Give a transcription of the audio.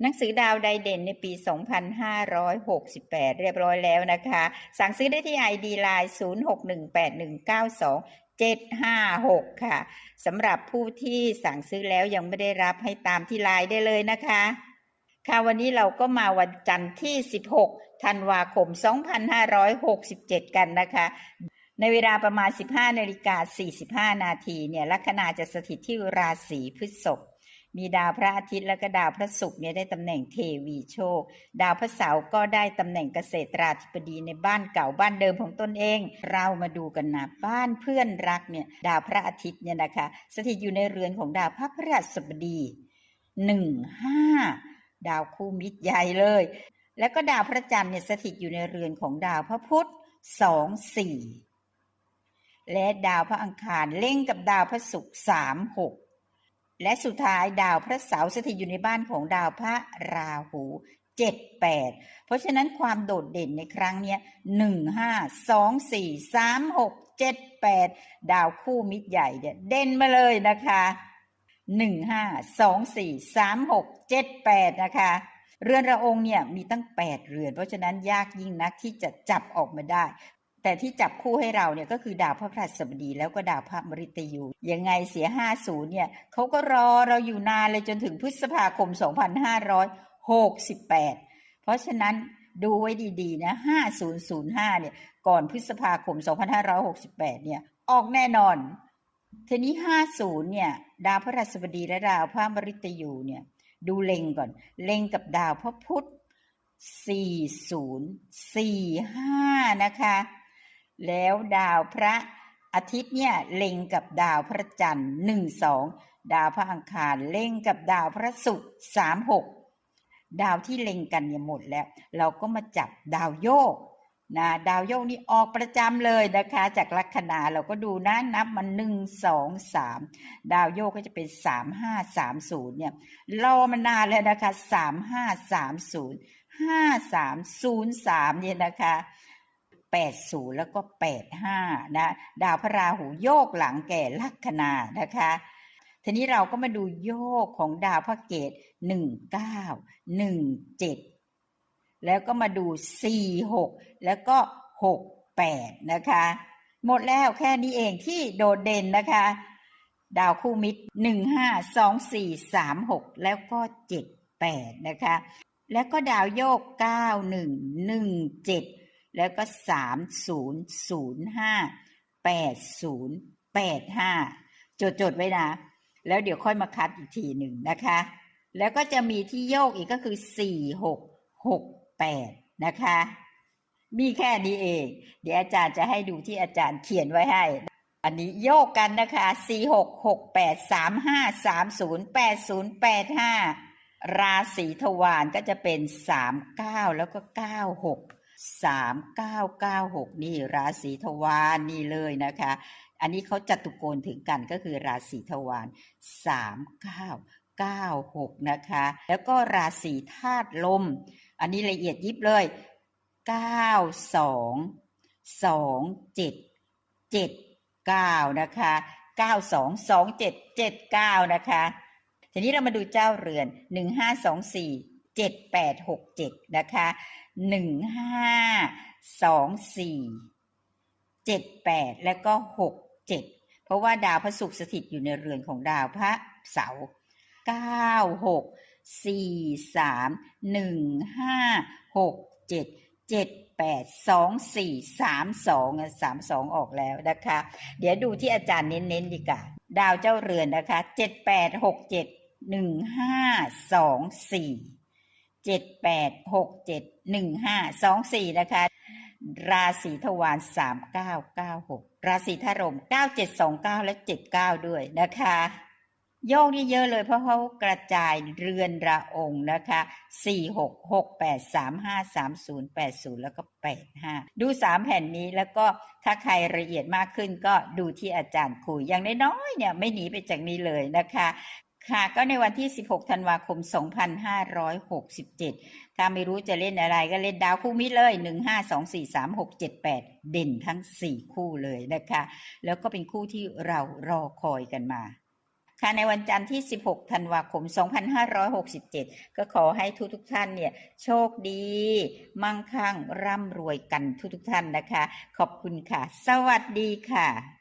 หนังสือดาวไดเด่นในปี 2568 เรียบร้อยแล้วนะคะ สั่งซื้อได้ที่ ID Line 0618192756 ค่ะสำหรับผู้ที่สั่งซื้อแล้วยังไม่ได้รับให้ตามที่ไลน์ได้เลยนะคะ ค่ะวันนี้เราก็มาวันจันทร์ที่ 16 ธันวาคม 2567 กันนะคะ ในเวลาประมาณ 15นาฬิกา45 นาทีเนี่ยลัคนาจะสถิตที่ราศีพฤษภ มีดาวพระอาทิตย์และก็ดาวพระศุกร์เนี่ยได้ตำแหน่งเทวีโชค ดาวพระเสาร์ก็ได้ตำแหน่งเกษตราธิบดีในบ้านเก่าบ้านเดิมของตนเอง เรามาดูกันนะบ้านเพื่อนรักเนี่ยดาวพระอาทิตย์เนี่ยนะคะ สถิตอยู่ในเรือนของดาวพระพฤหัสบดีหนึ่งห้าดาวคู่มิตรใหญ่เลย แล้วก็ดาวพระจันทร์เนี่ยสถิตอยู่ในเรือนของดาวพระพุธสองสี่และดาวพระอังคารเล่งกับดาวพระศุกร์สามหก และสุดท้ายดาวพระเสาร์สถิตอยู่ในบ้านของดาวพระราหูเจ็ดแปดเพราะฉะนั้นความโดดเด่นในครั้งเนี้ยหนึ่งห้าสองสี่สามหกเจ็ดแปดดาวคู่มิตรใหญ่เนี่ยเด่นมาเลยนะคะหนึ่งห้าสองสี่สามหกเจ็ดแปดนะคะเรือนระองค์เนี่ยมีตั้งแปดเรือน เพราะฉะนั้นยากยิ่งนักที่จะจับออกมาได้ แต่ที่จับคู่ให้เราเนี่ยก็คือดาวพระพฤหัสบดีแล้วก็ดาวพระมฤตยูยังไงเสีย 50 เนี่ยเขาก็รอเราอยู่นานเลยจนถึงพฤษภาคม 2568 เพราะฉะนั้นดูไว้ดีๆนะ 5005 เนี่ย ก่อนพฤษภาคม 2568 เนี่ย ออกแน่นอน ทีนี้ 50 เนี่ย ดาวพระราชบดีและดาวพระมฤตยูเนี่ย ดูเล็งก่อน เล็งกับดาวพระพุธ4045 นะคะ แล้วดาวพระอาทิตย์เนี่ยเล็งกับดาวพระจันทร์หนึ่งสองดาวพระอังคารเล็งกับดาวพระศุกร์สามหกดาวที่เล็งกันเนี่ยหมดแล้ว เราก็มาจับดาวโยกนะดาวโยกนี่ออกประจำเลยนะคะ จากลัคนาเราก็ดูนะนับมันหนึ่งสองสามดาวโยกก็จะเป็นสามห้าสามศูนย์เนี่ยรอมานานแล้วนะคะสามห้าสามศูนย์ห้าสามศูนย์สามเนี่ยนะคะ 80 แล้วก็ 85 นะ ดาวพระราหูโยกหลังแก่ลัคนานะคะ ทีนี้เราก็มาดูโยกของดาวพระเกต 19 17 แล้วก็มาดู 46 แล้วก็ 68 นะคะ หมดแล้วแค่นี้เองที่โดดเด่นนะคะ ดาวคู่มิตร 15 2 4 3 6 แล้วก็ 78 นะคะ แล้วก็ดาวโยก 91 17 แล้วก็สามศูนย์ศูนย์ห้าแปดศูนย์แปดห้าจดจดไว้นะ แล้วเดี๋ยวค่อยมาคัดอีกทีหนึ่งนะคะ แล้วก็จะมีที่โยกอีกก็คือสี่หกหกแปดนะคะ มีแค่นี้เอง เดี๋ยวอาจารย์จะให้ดูที่อาจารย์เขียนไว้ให้ อันนี้โยกกันนะคะสี่หกหกแปดสามห้าสามศูนย์แปดศูนย์แปดห้าราศีทวารก็จะเป็นสามเก้าแล้วก็เสามเก้าเก้าหกนี่ราศีทวารนี่เลยนะคะ อันนี้เขาจัตุโกณถึงกันก็คือราศีทวารสามเก้าเก้าหกนะคะ แล้วก็ราศีธาตุลม อันนี้ละเอียดยิบเลยเก้าสองสองเจ็ดเจ็ดเก้านะคะเก้าสองสองเจ็ดเจ็ดเก้านะคะ ทีนี้เรามาดูเจ้าเรือนหนึ่งห้าสองสี่เจ็ดแปดหกเจ็ดนะคะ หนึ่งห้าสองสี่เจ็ดแปดแล้วก็หกเจ็ดเพราะว่าดาวพระศุกร์สถิตอยู่ในเรือนของดาวพระเสาร์เก้าหกสี่สามหนึ่งห้าหกเจ็ดเจ็ดแปดสองสี่สามสองสามสองออกแล้วนะคะ เดี๋ยวดูที่อาจารย์เน้นๆดีกว่าดาวเจ้าเรือนนะคะเจ็ดแปดหกเจ็ดหนึ่งห้าสองสี่ เจ็ดแปดหกเจ็ดหนึ่งห้าสองสี่นะคะ ราศีทวารสามเก้าเก้าหกราศีธรมเก้าเจ็ดสองเก้าและเจ็ดเก้าด้วยนะคะ โยกนี่เยอะเลยเพราะเขากระจายเรือนระองนะคะสี่หกหกแปดสามห้าสามศูนย์แปดศูนย์แล้วก็แปดห้าดูสามแผ่นนี้แล้วก็ถ้าใครละเอียดมากขึ้นก็ดูที่อาจารย์คุยอย่างน้อยๆเนี่ยไม่หนีไปจากนี้เลยนะคะ ค่ะก็ในวันที่ 16 ธันวาคม 2567 ถ้าไม่รู้จะเล่นอะไรก็เล่นดาวคู่มิตรเลย 1 5 2 4 3 6 7 8 เด่นทั้ง 4 คู่เลยนะคะ แล้วก็เป็นคู่ที่เรารอคอยกันมาค่ะในวันจันทร์ที่ 16 ธันวาคม 2567 ก็ขอให้ทุกทุกท่านเนี่ยโชคดี มั่งคั่งร่ำรวยกันทุกทุกท่านนะคะ ขอบคุณค่ะ สวัสดีค่ะ